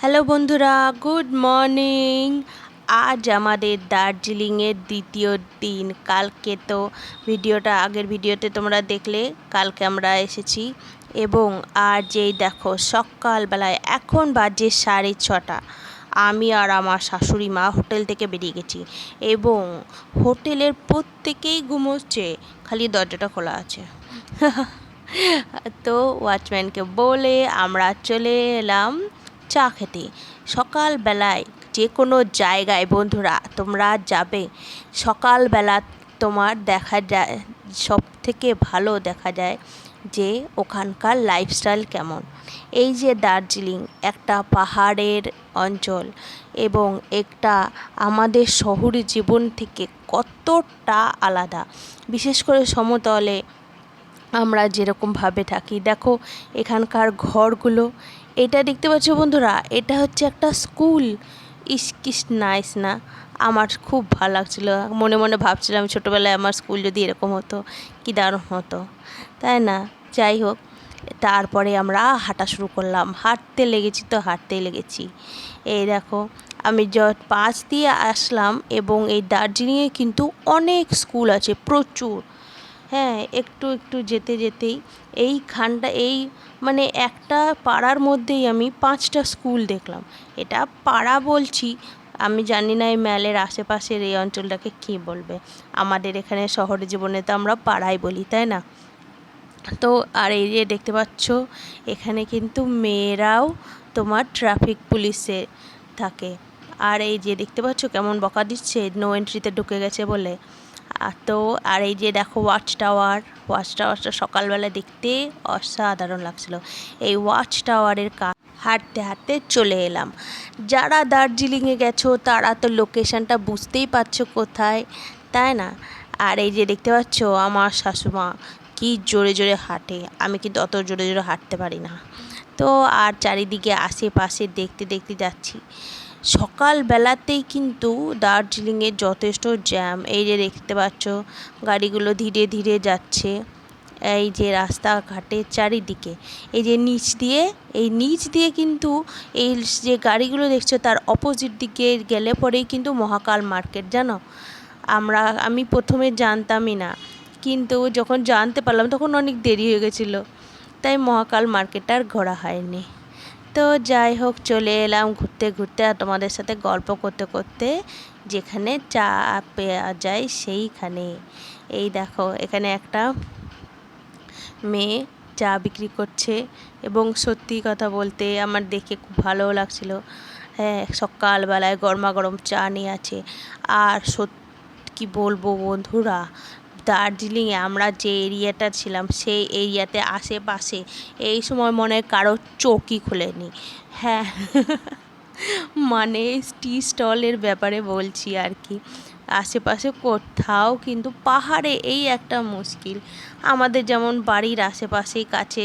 Hello বন্ধুরা, good morning. আজ আমাদের দার্জিলিংয়ের দ্বিতীয় দিন। কালকে তো ভিডিওটা, আগের ভিডিওতে তোমরা দেখলে, কালকে আমরা এসেছি। এবং আর যেই দেখো, সকালবেলায় এখন বাজে সাড়ে ছটা। আমি আর আমার শাশুড়ি মা হোটেল থেকে বেরিয়ে গেছি। এবং হোটেলের প্রত্যেকেই ঘুমোচ্ছে, খালি দরজাটা খোলা আছে। তো ওয়াচম্যানকে বলে আমরা চলে এলাম। চা খেতে। সকালবেলায় যে কোনো জায়গায়, বন্ধুরা, তোমরা যাবে। সকালবেলা তোমার দেখা যায় সব থেকে ভালো দেখা যায় যে ওখানকার লাইফস্টাইল কেমন। এই যে দার্জিলিং একটা পাহাড়ের অঞ্চল এবং একটা আমাদের শহরে জীবন থেকে কতটা আলাদা। বিশেষ করে সমতলে আমরা যেরকমভাবে থাকি। দেখো, এখানকার ঘরগুলো এটা দেখতে পাচ্ছ বন্ধুরা, এটা হচ্ছে একটা স্কুল। ইস কিস নাইস না। আমার খুব ভালো লাগছিল। মনে মনে ভাবছিলাম ছোটোবেলায় আমার স্কুল যদি এরকম হতো, কী দারুণ হতো। তাই না? যাই হোক, তারপরে আমরা হাঁটা শুরু করলাম। হাঁটতে লেগেছি তো, হাঁটতেই লেগেছি। এই দেখো, আমি য পাঁচ দিয়ে আসলাম এবং এই দার্জিলিংয়ে কিন্তু অনেক স্কুল আছে, প্রচুর। হ্যাঁ একটু একটু যেতে, যেতেই এইখানটা এই মানে একটা পাড়ার মধ্যেই আমি পাঁচটা স্কুল দেখলাম। এটা পাড়া বলছি, আমি জানি না এই ম্যালের আশেপাশের এই অঞ্চলটাকে কী বলবে। আমাদের এখানে শহরে জীবনে তো আমরা পাড়াই বলি, তাই না? তো আর এই যে দেখতে পাচ্ছ, এখানে কিন্তু মেয়েরাও তোমার ট্রাফিক পুলিশে থাকে। আর এই যে দেখতে পাচ্ছ কেমন বকা দিচ্ছে, নো এন্ট্রিতে ঢুকে গেছে বলে। তো, আর এই যে দেখো ওয়াচ টাওয়ার ওয়াচ টাওয়ারটা সকালবেলা দেখতে অসাধারণ লাগছিল। এই ওয়াচ টাওয়ারের কা, হাঁটতে হাঁটতে চলে এলাম। যারা দার্জিলিংয়ে গেছো, তারা তো লোকেশানটা বুঝতেই পারছ কোথায়, তাই না? আর এই যে দেখতে পাচ্ছ আমার শাশুমা, কি জোরে জোরে হাঁটে। আমি কিন্তু অত জোরে জোরে হাঁটতে পারি না। তো, আর চারিদিকে আশেপাশে দেখতে দেখতে যাচ্ছি। সকালবেলাতেই কিন্তু দার্জিলিংয়ে যথেষ্ট জ্যাম। এই যে দেখতে পাচ্ছ, গাড়িগুলো ধীরে ধীরে যাচ্ছে। এই যে রাস্তাঘাটের চারিদিকে। এই যে নিচ দিয়ে, এই নিচ দিয়ে কিন্তু এই যে গাড়িগুলো দেখছ, তার অপোজিট দিকে গেলে পরেই কিন্তু মহাকাল মার্কেট, জানো? আমরা, আমি প্রথমে জানতামই না। কিন্তু যখন জানতে পারলাম, তখন অনেক দেরি হয়ে গেছিল। তাই মহাকাল মার্কেটটা আর ঘোরা হয়নি। তো যাই হোক, চলে এলাম ঘুরতে ঘুরতে আর তোমাদের সাথে গল্প করতে করতে, যেখানে চা পেয়া যায় সেইখানে। এই দেখো, এখানে একটা মেয়ে চা বিক্রি করছে এবং সত্যি কথা বলতে আমার দেখে খুব ভালোও লাগছিল। হ্যাঁ সকালবেলায় গরমা গরম চা নিয়ে আছে। আর সত্যি কী বলব বন্ধুরা? দার্জিলিংয়ে আমরা যে এরিয়াটা ছিলাম, সেই এরিয়াতে আশেপাশে এই সময় মনে হয় কারও চোখই খোলেনি। হ্যাঁ মানে টি স্টলের ব্যাপারে বলছি আর কি। আশেপাশে কোথাও কিন্তু পাহাড়ে এই একটা মুশকিল। আমাদের যেমন বাড়ির আশেপাশেই কাছে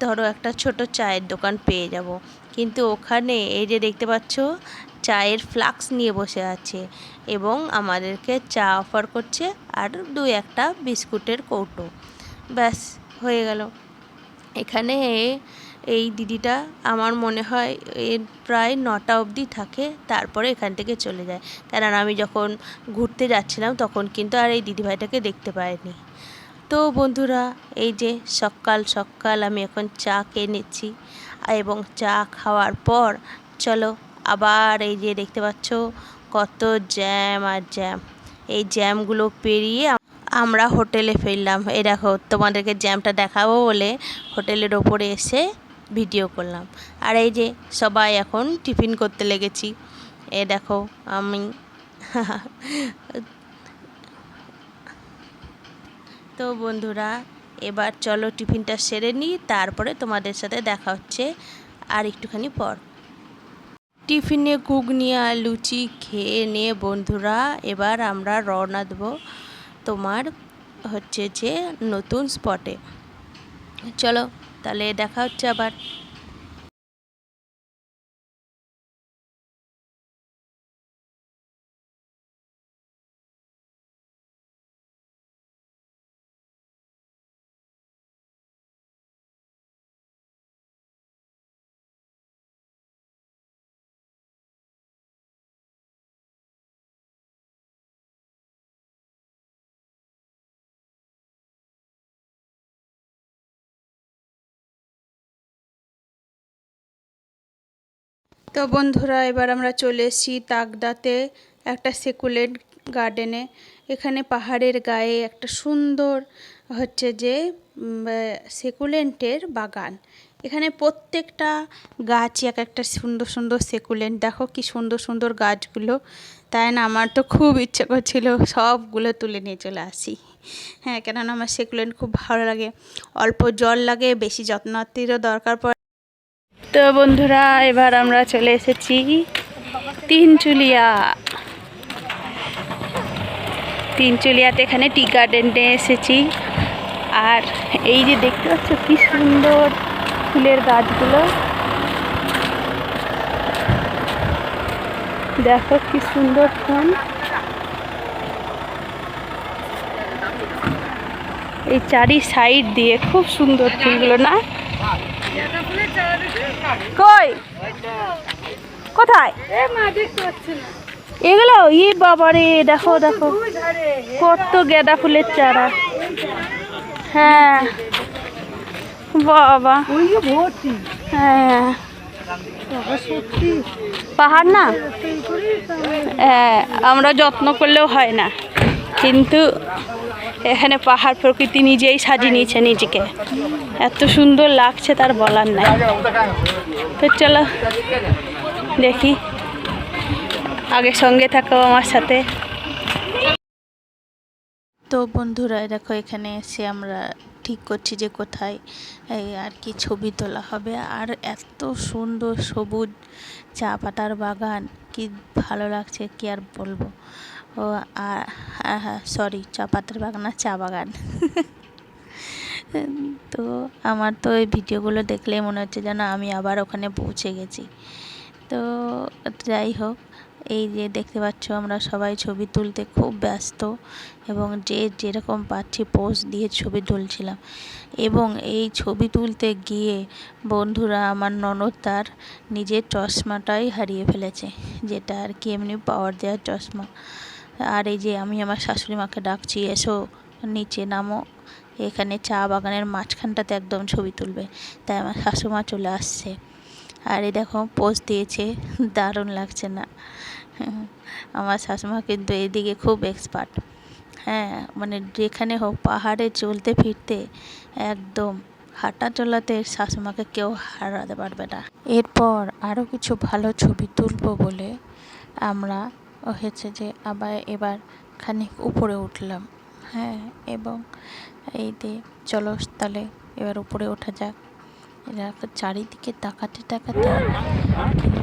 ধরো একটা ছোট চায়ের দোকান পেয়ে যাব। কিন্তু ওখানে এই যে দেখতে পাচ্ছ চায়ের ফ্লাক্স নিয়ে বসে আছে এবং আমাদেরকে চা অফার করছে আর দু একটা বিস্কুটের কৌটো। ব্যাস, হয়ে গেল। এখানে এই দিদিটা আমার মনে হয় এর প্রায় নটা অবধি থাকে, তারপরে এখান থেকে চলে যায়। কেননা আমি যখন ঘুরতে যাচ্ছিলাম তখন কিন্তু আর এই দিদিভাইটাকে দেখতে পাইনি। তো বন্ধুরা, এই যে সকাল সকাল আমি এখন চা নিচ্ছি এবং চা খাওয়ার পর চলো আবার এই যে দেখতে পাচ্ছ কত জ্যাম আর জ্যাম এই জ্যামগুলো পেরিয়ে আমরা হোটেলে ফিরলাম। এই দেখো, তোমাদেরকে জ্যামটা দেখাবো বলে হোটেলের ওপরে এসে ভিডিও করলাম। আর এই যে সবাই এখন টিফিন করতে লেগেছি। এ দেখো, আমি তো বন্ধুরা, এবার চলো টিফিনটা সেরে নিই, তারপরে তোমাদের সাথে দেখা হচ্ছে আর একটুখানি পর। টিফিনে ঘুগনি আর লুচি খেয়ে নিয়ে বন্ধুরা, এবার আমরা রওনা দেবো তোমার হচ্ছে যে নতুন স্পটে চলো, তাহলে দেখা হচ্ছে আবার। তো বন্ধুরা, এবার আমরা চলে এসেছি তাকদাতে একটা সেকুলেন্ট গার্ডেনে। এখানে পাহাড়ের গায়ে একটা সুন্দর হচ্ছে যে সেকুলেন্টের বাগান। এখানে প্রত্যেকটা গাছ এক একটা সুন্দর সুন্দর সেকুলেন্ট। দেখো কি সুন্দর সুন্দর গাছগুলো। তাই না? আমার তো খুব ইচ্ছে করছিল সবগুলো তুলে নিয়ে চলে আসি। হ্যাঁ কেননা আমার সেকুলেন্ট খুব ভালো লাগে। অল্প জল লাগে, বেশি যত্নার্থীরও দরকার পড়ে। তো বন্ধুরা, এবার আমরা চলে এসেছি তিনচুলিয়া তিনচুলিয়াতে এখানে টি গার্ডেনে এসেছি। আর এই যে দেখতে পাচ্ছ, কি সুন্দর ফুলের গাছগুলো। দেখো কি সুন্দর ফুল। এই চারি সাইড দিয়ে খুব সুন্দর ফুলগুলো, না? কই? কোথায়? এগুলো, ই দেখো দেখো। কত গেঁদা ফুলের চারা। হ্যাঁ। বাবা। হ্যাঁ। পাহাড় না? হ্যাঁ আমরা যত্ন করলেও হয় না। কিন্তু এখানে পাহাড় প্রকৃতি নিজেই সাজিয়ে নিয়েছে নিজেকে। এত সুন্দর লাগছে তার বলার নাই। তো চলো দেখি। আগে সঙ্গে থাকো আমার সাথে। তো বন্ধুরা, দেখো এখানে এসে আমরা ঠিক করছি যে কোথায় এই আর কি ছবি তোলা হবে। আর এত সুন্দর সবুজ চা পাতার বাগান, কি ভালো লাগছে কি আর বলব। ও আর হ্যাঁ হ্যাঁ সরি চা পাতার বাগান না চা বাগান। তো আমার তো এই ভিডিওগুলো দেখলেই মনে হচ্ছে যেন আমি আবার ওখানে পৌঁছে গেছি। তো যাই হোক এই যে দেখতে পাচ্ছ আমরা সবাই ছবি তুলতে খুব ব্যস্ত এবং যে যেরকম পাচ্ছি পোজ দিয়ে ছবি তুলছিলাম। এবং এই ছবি তুলতে গিয়ে বন্ধুরা আমার ননদ তার নিজের চশমাটাই হারিয়ে ফেলেছে, যেটা আর কি এমনি পাওয়ার দেওয়ার চশমা। আর এই যে আমি আমার শাশুড়ি মাকে ডাকছি, এসো নিচে নামো, এখানে চা বাগানের মাঝখানটাতে একদম ছবি তুলবে। তাই আমার শাশুমা চলে আসছে। আর এই দেখো পোজ দিয়েছে, দারুণ লাগছে না। আমার শাশুমা কিন্তু এদিকে খুব এক্সপার্ট হ্যাঁ মানে যেখানে হোক, পাহাড়ে চলতে ফিরতে একদম হাঁটা চলাতে শাশুমাকে কেউ হারাতে পারবে না। এরপর আরও কিছু ভালো ছবি তুলব বলে আমরা হয়েছে যে, আবার এবার খানিক উপরে উঠলাম। হ্যাঁ এবং এই যে, চলো তাহলে এবার উপরে ওঠা যাক। এরা চারিদিকে তাকাতে তাকাতে কিন্তু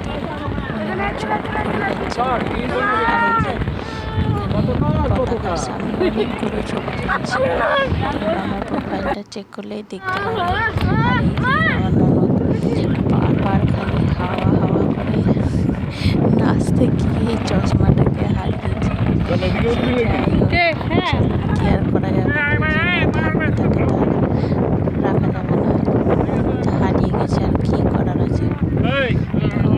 মনে আমার প্রোফাইলটা চেক করলেই দেখতে পাবে বারবার খালি হাওয়া হাওয়া করে নাচতে গিয়ে চশমাটাকে হারিয়েছে করা যাবে রাখা যাবে না যা হারিয়ে গেছে আর কি করার আছে তো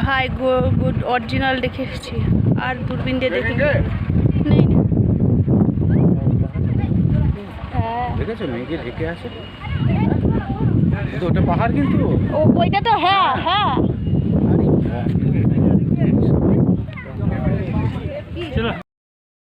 ভাই গুড অরিজিনাল দেখে এসেছি। আর দূরবীন দিয়ে দেখি ওটা পাহাড় কিন্তু। ওইটা তো হ্যাঁ হ্যাঁ।